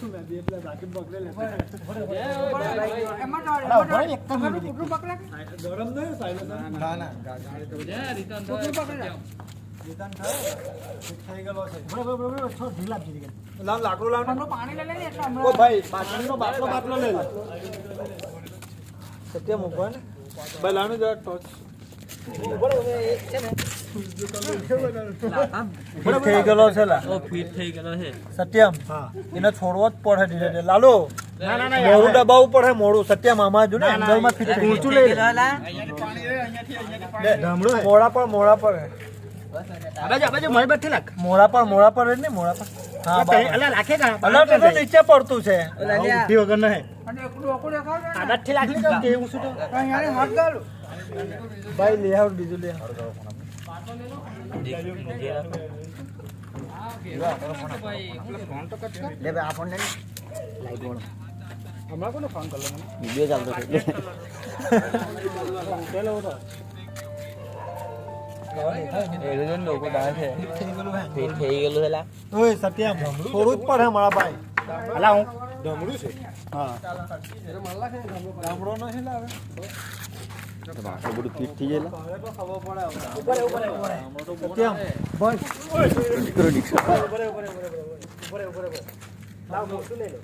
છું મેં બે પેલા બાકી પકડે લે એમાં તો અલા, ઊભો રહે, એક તો મિનિટ. કૂતરું પકડે ગરમ નહીં સાયલેન્સર ના ના કૂતરું પકડે નિદાન થઈ ગયેલો છે બરાબર બરાબર થોડો ઢીલા આપી દીધી લાવ લાકડું લાવ પાણી લઈ લે. ઓ ભાઈ બાટલીનો બાટલો બાટલો લઈ લે. સત્ય મૂકો ને. ભાઈ લાવને જરા ટોચ ફિટ થઈ ગયેલો છે લા ફિટ થઈ ગયેલો છે સત્યમ હા એને છોડવો જ પડે ધીરે ધીરે લાલો ના ના. ના મોડું દબાવવું પડે મોડું સત્યમ આમાં જો ને એંગલમાં ફિટ થઈ લઈ મોડા પર મોડા પર મોડા પર મોડા પર ને મોડા પર? નીચે પડતું છે. વગર નહીં ભાઈ લે આવ બીજું લે લે ભાઈ આ ફોન લે લાઈટ વાળો હમણાં કોને ફોન કરલો મને? વિડિયો ચાલતો છે. પેલો ઉઠો એ જો થોડું પડે મારા ભાઈ. અલા હું ડમરું છે. હા. ગામડો નહીં લાવે. આટલું બધું ફિટ થઈ જાય હવે તો ખબર સત્યમ બસ. દીકરો દીકરો. ઉપરે ઉપરે ઉપરે ઉપરે ઉપરે ઉપરે. લાવ મોટું લઈ લો.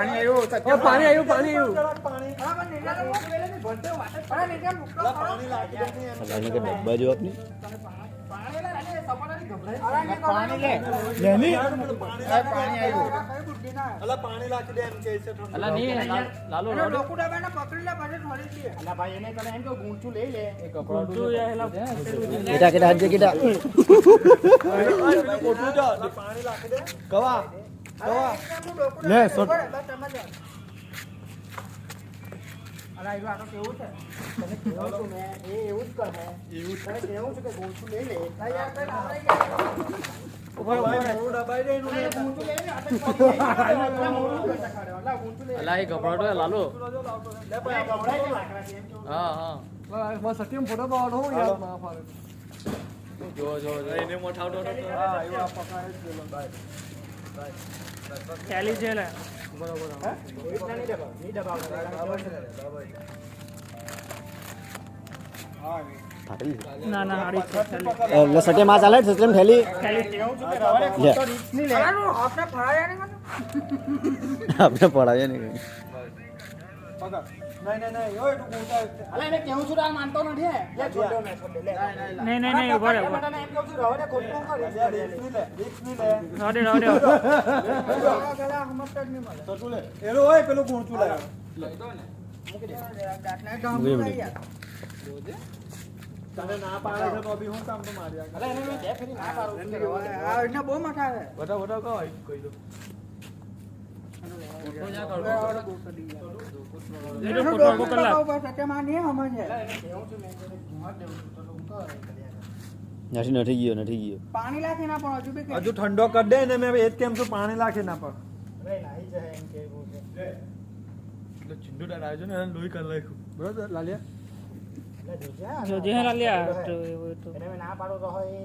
પાણી આવ્યું પાણી આવ્યું ડબ્બા જો આપની કેટા કેટા હજે કેટા કવા કવા લે, દબાઈને સોટ. પકડે, બસ સમજ આવે. અલા, એ વાતો કેવું છે? તને કહેવું છું મેં, એ એવું જ કરે. તને કહેવું છું કે ગુંચું લઈ લે. ના, યાર, કઈ આપણે ભાઈ, એનું. કેવું. જો જો એને મોટા એટલે સટે માં ચાલે છે તેમ થેલી લે. અલા, આપણે ફરાયા નહીં ને પકડ. નહીં, નહીં, નહીં. ઓય, તું ઊંચા છે. એને કેવું છું આ માનતો નથી લે, છોડ ને, છોડ લે. નહીં નહીં નહીં ઊભા રહે એમ કહું છું, રવા દે, ખોટું કરે. લે, રિક્સ લે, રિક્સ લે. રાડે રાડે રવા સમજતા જ નહીં મળે. તો તું લે. એનું હોય પેલું ગુણચું લાવ્યો. દાંતને ડામું લઈ યાર. તને ના પાડે છે તો બી હું કામ તો મારી આગળ. એને મેં બે ફેરી ના પાડું છું કે રવા દે. આ એને બહુ મઠા છે. બધા બધા કહો, કહી દો. નથી નથી ગયો નથી ગયો. પાણી લાખી ના પણ હજુ હજુ ઠંડો કરી દે ને મેં એ જ કેમ છું પાણી નાખી ના પણ છે. ચિંડુદાર આવ્યો ને લોહી કરી નાખ્યું. બરોબર લાલિયા? જો જે લાલિયા. તો તો. એને ના પાડો તો હોય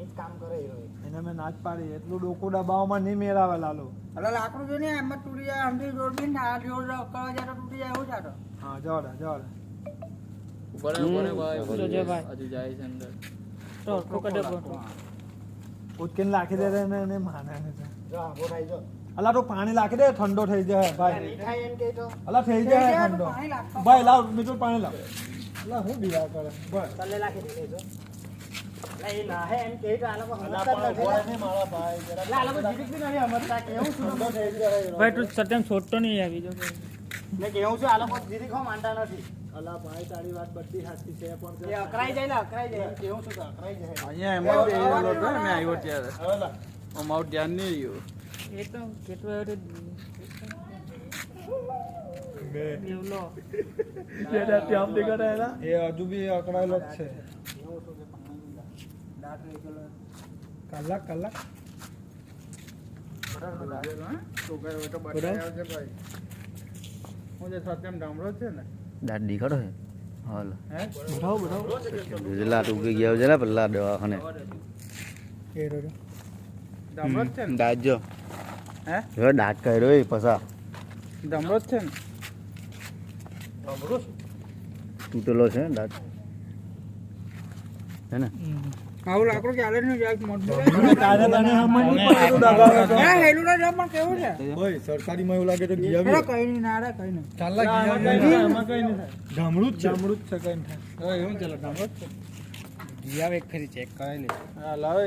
એ જ કામ કરે એ એને મેં નાચ પાડી એટલું ડોકું દબાવવામાં નહીં મેળાવે લાલો. અલા, લાકડું જો ને એમ જ તૂટી જાય આમથી જોડ બી આ જોડ કરવા જાય તો તૂટી જાય એવું છે હા જવા દે ઉપર ઉપર ભાઈ જો જે ભાઈ. હજુ જાય છે અંદર. તો પકડે ફોટો ઉચકીને દે એને એને માને ને જો આંબો જો. અલા તો પાણી લાખી દે ઠંડો થઈ જાય ભાઈ. નહીં થાય એમ કહે તો. અલા થઈ જાય જાય ઠંડો. ભાઈ લાવ મીઠું પાણી લાવ. અલા હું બીવા કરે બસ તલે લાખી દે ભાઈ જરા તું સત્યમ છોડતો નહીં આવી જો મેં કેવું છું આ લોકો જીરીક ખો માનતા નથી. અલા ભાઈ તારી વાત બધી સાચી છે પણ એ અકરાઈ જાય ને અકરાઈ જાય. કેવું છું તો અકરાઈ જાય. અહીંયા એમાં મેં આવ્યો ત્યારે. હવે ધ્યાન નહીં રહ્યું. એ તો કેટલો આવ્યો દેવલો એ હજુ બી અકળાયેલો જ છે કેવું છું કે પાણી દાંત નીકળે કલાક કલાક. દાંત દેખાડો છે હાલ. લાટ ઉગી ગયા છે ને પેલા દવાખાને. દાંત જો હે? જો દાંત કર્યો એ પસા ડમરો જ છે ને? તૂટેલો છે દાંત. હે ને? આવું લાકડું ચાલે નહીં જાય મોટું તારે તને હમણાં નહીં અમે પડતું દાદા. હે હેલું ના જમણ કેવું છે? એવું લાગે તો. કઈ નહીં ના રે કઈ નહીં. ચાલલા ઘી આવ્યું. ગામડું જ છે. હા, લાવે.